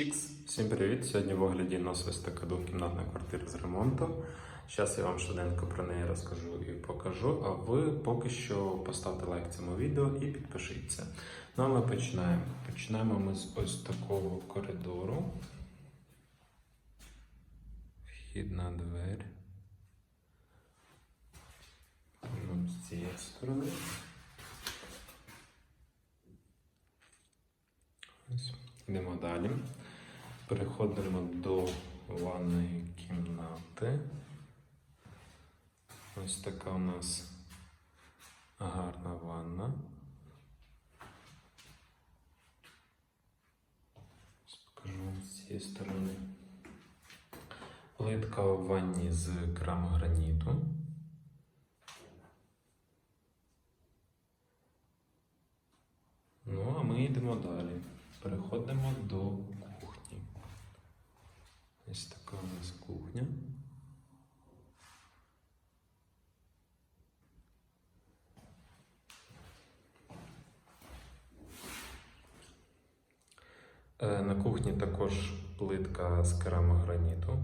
Чікс, всім привіт! Сьогодні в огляді у нас ось така двокімнатна квартира з ремонту. Зараз я вам швиденько про неї розкажу і покажу, а ви поки що поставте лайк цьому відео і підпишіться. Ну а ми починаємо. Починаємо ми з ось такого коридору. Вхідна двері. Ну, з цієї сторони. Ось. Йдемо далі. Переходимо до ванної кімнати. Ось така у нас гарна ванна. Покажу з цієї сторони. Плитка в ванні з керамограніту. Ну, а ми йдемо далі. Переходимо до. Ось така у нас кухня. Е, На кухні також плитка з керамограніту.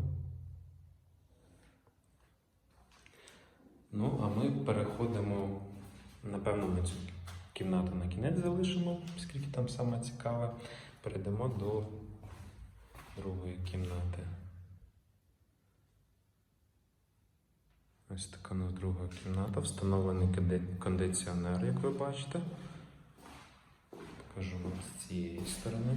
Ну, а ми переходимо, напевно, ми цю кімнату на кінець залишимо, оскільки там саме цікаве. Перейдемо до другої кімнати. Ось така у нас друга кімната. Встановлений кондиціонер, як ви бачите. Покажу вам з цієї сторони.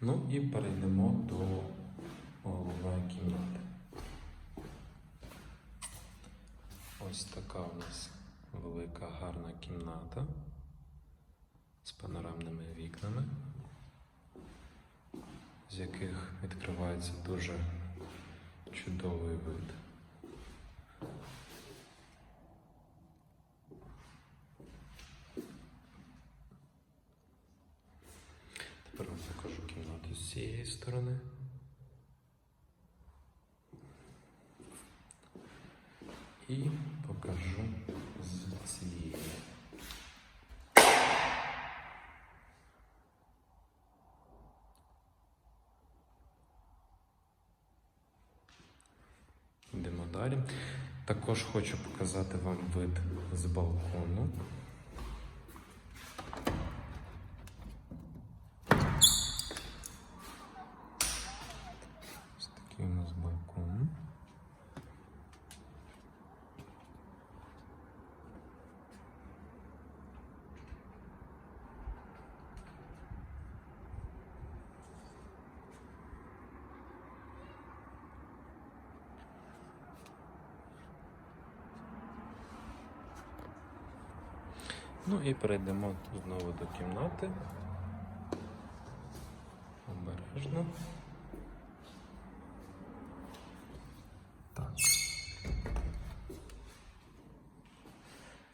Ну і перейдемо до головної кімнати. Ось така у нас велика гарна кімната з панорамними вікнами, з яких відкривається дуже чудовий вид. Тепер вам покажу кімнату з цієї сторони. І покажу з цієї. Далі. Також хочу показати вам вид з балкону. Ось такий у нас балкон. Ну і перейдемо знову до кімнати. Обережно. Так.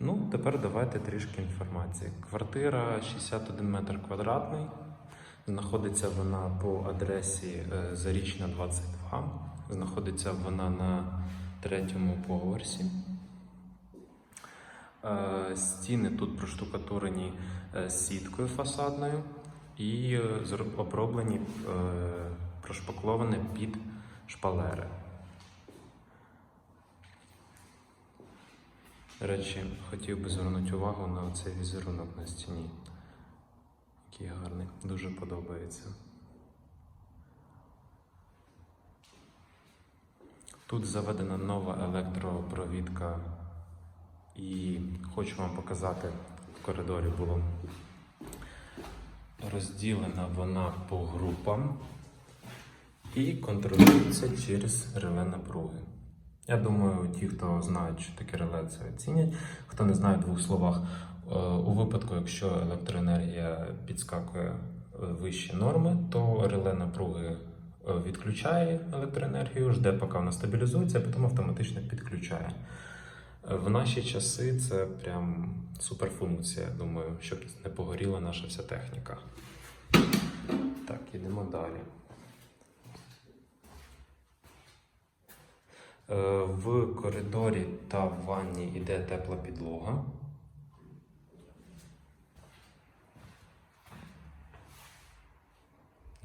Ну, тепер давайте трішки інформації. Квартира 61 метр квадратний. Знаходиться вона по адресі е, Зарічна 22. Знаходиться вона на третьому поверсі. Е, Стіни тут проштукатурені е, сіткою фасадною і е, оброблені, прошпакловані під шпалери. До речі, хотів би звернути увагу на цей візерунок на стіні. Який гарний, дуже подобається. Тут заведена нова електропровідка і хочу вам показати, в коридорі було розділена вона по групам і контролюється через реле напруги. Я думаю, ті, хто знають, що таке реле, це оцінять. Хто не знає в двох словах, е, у випадку, якщо електроенергія підскакує е, вище норми, то реле напруги е, відключає електроенергію, жде, поки вона стабілізується, а потім автоматично підключає. В наші часи це прям суперфункція, думаю, щоб не погоріла наша вся техніка. Так, ідемо далі. Е, В коридорі та в ванні йде тепла підлога.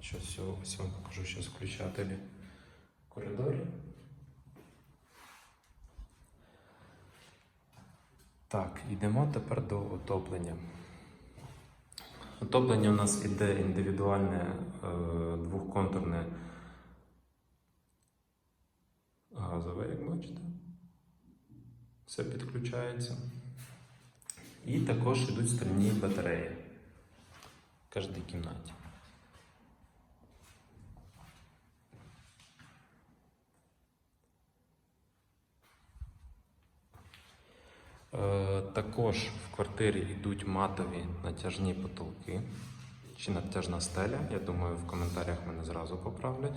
Що цього ось вам покажу зараз включателі в коридорі. Так, йдемо тепер до отоплення. Отоплення у нас іде індивідуальне е, двохконтурне газове, як бачите. Все підключається. І також йдуть стрільні батареї в кожній кімнаті. Також в квартирі йдуть матові натяжні потолки чи натяжна стеля. Я думаю, в коментарях мене зразу поправлять.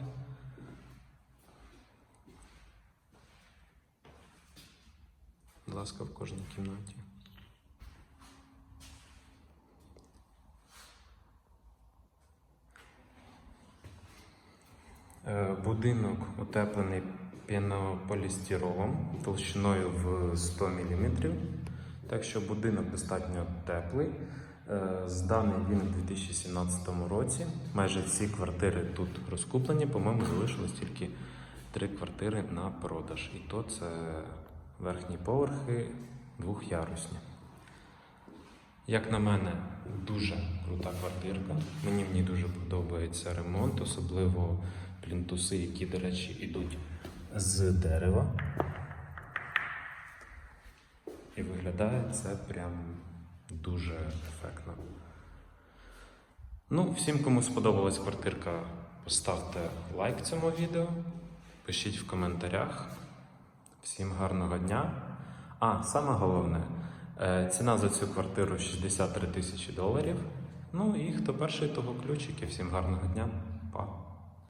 Будь ласка, в кожній кімнаті. Е, Будинок утеплений пінополістиролом толщиною в 100 мм. Так що будинок достатньо теплий. Е, Зданий він у 2017 році. Майже всі квартири тут розкуплені. По-моєму, залишилось тільки три квартири на продаж. І то це верхні поверхи двохярусні. Як на мене, дуже крута квартирка. Мені в ній дуже подобається ремонт, особливо плінтуси, які, до речі, йдуть з дерева. І виглядає це прям дуже ефектно. Ну, всім, кому сподобалась квартирка, поставте лайк цьому відео, пишіть в коментарях. Всім гарного дня. А, саме головне, е, ціна за цю квартиру 63 тисячі доларів. Ну і хто перший, того ключики. Всім гарного дня. Па.